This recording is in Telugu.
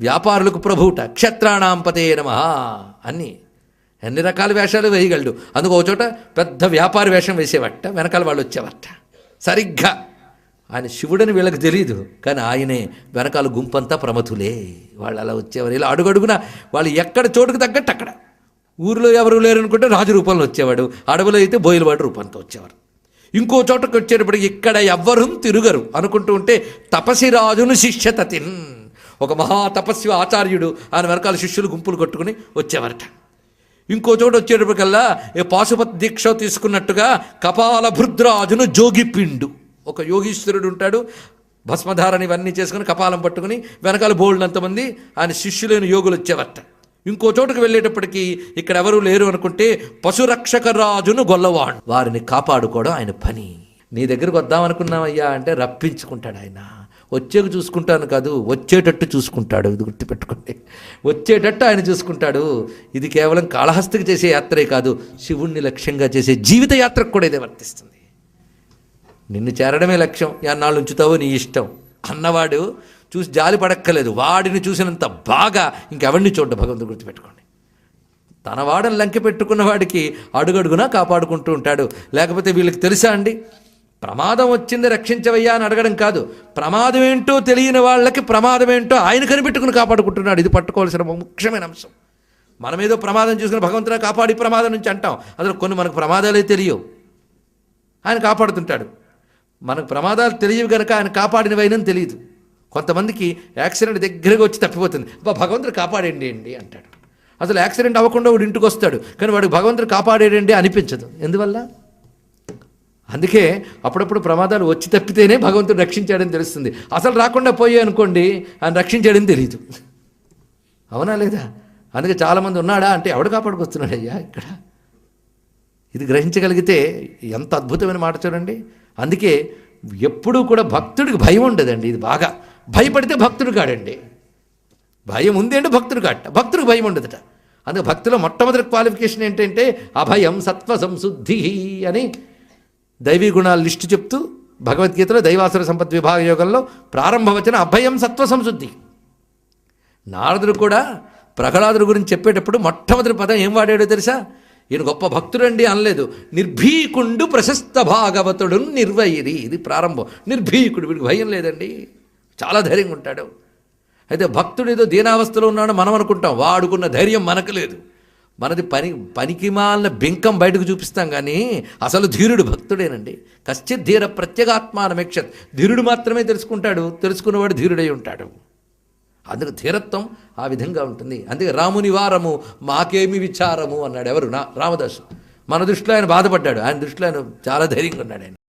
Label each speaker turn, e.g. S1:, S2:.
S1: వ్యాపారులకు ప్రభువుట క్షత్రాణాం పతే నమ అన్నీ. ఎన్ని రకాల వేషాలు వేయగలడు? అందుకు ఒక చోట పెద్ద వ్యాపార వేషం వేసేవట వెనకాల వాళ్ళు వచ్చేవట సరిగ్గా. ఆయన శివుడని వీళ్ళకి తెలియదు కానీ ఆయనే వెనకాల గుంపంతా ప్రమతులే. వాళ్ళు అలా వచ్చేవారు. ఇలా అడుగడుగున వాళ్ళు ఎక్కడ చోటుకు తగ్గట్టు అక్కడ. ఊరిలో ఎవరు లేరు అనుకుంటే రాజు రూపంలో వచ్చేవాడు అడవిలో అయితే బోయిలవాడు రూపంతో వచ్చేవారు. ఇంకో చోటకు వచ్చేటప్పటికి ఇక్కడ ఎవ్వరూ తిరుగరు. అనుకుంటూ ఉంటే తపసి రాజును శిష్యతతిన్ ఒక మహా తపస్వి ఆచార్యుడు ఆయన వెనకాల శిష్యులు గుంపులు కొట్టుకుని వచ్చేవారట. ఇంకో చోట వచ్చేటప్పటికల్లా ఏ పాశుపతి దీక్ష తీసుకున్నట్టుగా కపాల భృద్రాజును జోగిపిండు. ఒక యోగీశ్వరుడు ఉంటాడు భస్మధారణ ఇవన్నీ చేసుకుని కపాలం పట్టుకుని వెనకాల బోల్డ్నంతమంది ఆయన శిష్యులైన యోగులు వచ్చేవట ఇంకో చోటుకు వెళ్ళేటప్పటికీ ఇక్కడ ఎవరు లేరు అనుకుంటే పశురక్షక రాజును గొల్లవాడు. వారిని కాపాడుకోవడం ఆయన పని. నీ దగ్గరకు వద్దామనుకున్నామయ్యా అంటే రప్పించుకుంటాడు ఆయన. వచ్చేకు చూసుకుంటాను కాదు వచ్చేటట్టు చూసుకుంటాడు. ఇది గుర్తుపెట్టుకోండి. వచ్చేటట్టు ఆయన చూసుకుంటాడు. ఇది కేవలం కాళహస్తికి చేసే యాత్రే కాదు శివుణ్ణి లక్ష్యంగా చేసే జీవిత యాత్రకు కూడా ఇదే వర్తిస్తుంది. నిన్ను చేరడమే లక్ష్యం ఎన్నాళ్ళు ఉంచుతావో నీ ఇష్టం. అన్నవాడు చూసి జాలి పడక్కలేదు వాడిని చూసినంత బాగా ఇంకెవరిని చూడ భగవంతుడు గుర్తుపెట్టుకోండి. తన వాడని లంకె పెట్టుకున్న వాడికి అడుగడుగునా కాపాడుకుంటూ ఉంటాడు. లేకపోతే వీళ్ళకి తెలుసా అండి? ప్రమాదం వచ్చింది రక్షించవయ్యా అని అడగడం కాదు. ప్రమాదం ఏంటో తెలియని వాళ్ళకి ప్రమాదం ఏంటో ఆయన కనిపెట్టుకుని కాపాడుకుంటున్నాడు. ఇది పట్టుకోవాల్సిన ముఖ్యమైన అంశం. మనం ఏదో ప్రమాదం చూసుకుని భగవంతుని కాపాడి ప్రమాదం నుంచి అంటాం. అసలు కొన్ని మనకు ప్రమాదాలే తెలియవు. ఆయన కాపాడుతుంటాడు. మనకు ప్రమాదాలు తెలియవు కనుక ఆయన కాపాడినవైనా తెలియదు. కొంతమందికి యాక్సిడెంట్ దగ్గరగా వచ్చి తప్పిపోతుంది. బా భగవంతుడు కాపాడండి అండి అంటాడు. అసలు యాక్సిడెంట్ అవ్వకుండా వాడు ఇంటికి వస్తాడు. కానీ వాడికి భగవంతుడు కాపాడేయండి అనిపించదు. ఎందువల్ల? అందుకే అప్పుడప్పుడు ప్రమాదాలు వచ్చి తప్పితేనే భగవంతుడు రక్షించాడని తెలుస్తుంది. అసలు రాకుండా పోయే అనుకోండి ఆయన రక్షించాడని తెలియదు అవునా లేదా? అందుకే చాలామంది ఉన్నాడా అంటే ఎవడు కాపాడుకొస్తున్నాడు అయ్యా ఇక్కడ? ఇది గ్రహించగలిగితే ఎంత అద్భుతమైన మాట చూడండి. అందుకే ఎప్పుడూ కూడా భక్తుడికి భయం ఉండదండి ఇది బాగా. భయపడితే భక్తుడు కాడండి. భయం ఉంది అంటే భక్తుడు కాట భక్తుడికి భయం ఉండదట. అందుకే భక్తిలో మొట్టమొదటి క్వాలిఫికేషన్ ఏంటంటే అభయం సత్వ సంశుద్ధి అని దైవీ గుణాల లిస్టు చెప్తూ భగవద్గీతలో దైవాసుర సంపత్ విభాగ యోగంలో ప్రారంభవచన అభయం సత్వ సంశుద్ధి. నారదుడు కూడా ప్రహ్లాదుడు గురించి చెప్పేటప్పుడు మొట్టమొదటి పదం ఏం వాడాడో తెలుసా? ఈయన గొప్ప భక్తుడండి అనలేదు. నిర్భీకుండు ప్రశస్త భాగవతుడు నిర్వైరి ఇది ప్రారంభం. నిర్భీకుడు వీడికి భయం లేదండి. చాలా ధైర్యంగా ఉంటాడు. అయితే భక్తుడు ఏదో దీనావస్థలో ఉన్నాడు మనం అనుకుంటాం. వాడుకున్న ధైర్యం మనకు లేదు. మనది పని పనికి మాలిన బింకం బయటకు చూపిస్తాం కానీ అసలు ధీరుడు భక్తుడేనండి. కశ్చిత్ ధీర ప్రత్యేగాత్మానమేక్షత్ ధీరుడు మాత్రమే తెలుసుకుంటాడు తెలుసుకున్నవాడు ధీరుడై ఉంటాడు. అందుకు ధీరత్వం ఆ విధంగా ఉంటుంది. అందుకే రాముని వారము మాకేమి విచారము అన్నాడు ఎవరు? నా రామదాసు. మన దృష్టిలో ఆయన బాధపడ్డాడు. ఆయన దృష్టిలో ఆయన చాలా ధైర్యంగా ఉన్నాడు ఆయన.